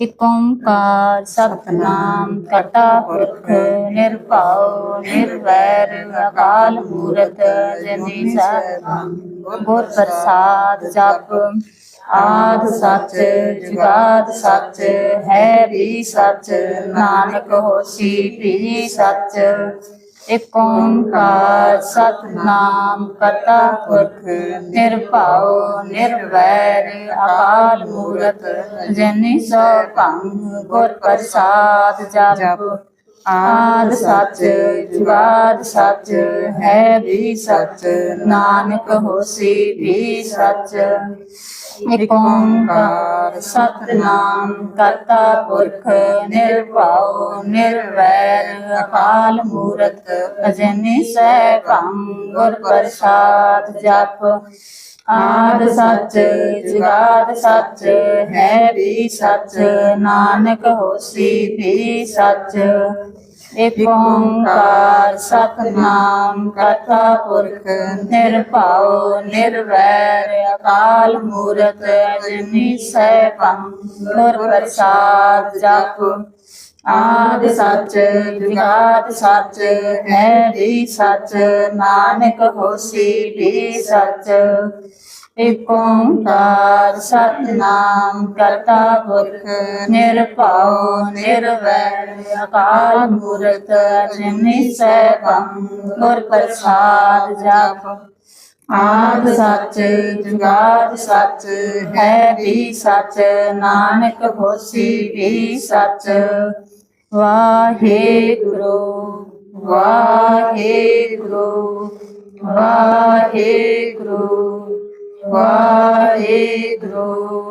ਇਕ ਓੰਕਾਰ ਸਤਨਾਮ ਕਰਤਾ ਪੁਰਖ, ਨਿਰਭਉ, ਨਿਰਵੈਰ, ਅਕਾਲ ਮੂਰਤ, ਜਨੀ ਸਤਨਾਮ ਗੁਰ ਪ੍ਰਸਾਦ, ਜਪ ਆਦ ਸੱਚ, ਜੁਗਾਦ ਸੱਚ, ਹੈ ਵੀ ਸੱਚ, ਨਾਨਕ ਹੋਸੀ ਵੀ ਸੱਚ। ਇਕ ਓੰਕਾਰ ਸਤਨਾਮ ਕਰਤਾ ਪੁਰਖ ਨਿਰਭਉ ਨਿਰਵੈਰ ਅਕਾਲ ਮੂਰਤ ਜਨੀ ਸਭੰ ਗੁਰ ਪ੍ਰਸਾਦ ਜਪ। ਆਦ ਸੱਚ ਜੁਗਾਦ ਸੱਚ ਹੈ ਵੀ ਸੱਚ ਨਾਨਕ ਹੋਸੀ ਵੀ ਸੱਚ। ਇਕ ਓੰਕਾਰ ਸਤਨਾਮ ਕਰਤਾ ਪੁਰਖ ਨਿਰਭਉ ਨਿਰਵੈਰ ਅਕਾਲ ਮੂਰਤ ਅਜਨੀ ਸੈਭੰ ਗੁਰ ਪ੍ਰਸਾਦ ਜਪ। ਆਦ ਸੱਚ, ਜੁਗਾਦ ਸੱਚ, ਹੈ ਵੀ ਸੱਚ, ਨਾਨਕ ਹੋਸੀ ਵੀ ਸੱਚ। ਇਕ ਓੰਕਾਰ ਸਤਨਾਮ ਕਰਤਾ ਪੁਰਖ ਨਿਰਭਉ ਨਿਰਵੈਰ ਅਕਾਲ ਮੂਰਤ ਅਜਨੀ ਸੈਭੰ ਗੁਰ ਪ੍ਰਸਾਦ ਜਪ ਆਦ ਸੱਚ, ਜੁਗਾਦ ਸੱਚ, ਹੈ ਵੀ ਸੱਚ, ਨਾਨਕ ਹੋਸੀ ਵੀ ਸੱਚ। ਇਕ ਓੰਕਾਰ ਸਤਨਾਮ ਕਰਤਾ ਪੁਰਖ, ਨਿਰਭਉ, ਨਿਰਵੈਰ, ਅਕਾਲ ਮੂਰਤ ਅਜਨੀ ਸੈਭੰ ਗੁਰ ਪ੍ਰਸਾਦ ਜਪ। ਆਦ ਸੱਚ, ਜੁਗਾਦ ਸੱਚ, ਹੈ ਵੀ ਸੱਚ, ਨਾਨਕ ਹੋਸੀ ਵੀ ਸੱਚ। ਵਾਹਿਗੁਰੂ ਵਾਹਿਗੁਰੂ ਵਾਹਿਗੁਰੂ ਵਾਹਿਗੁਰੂ।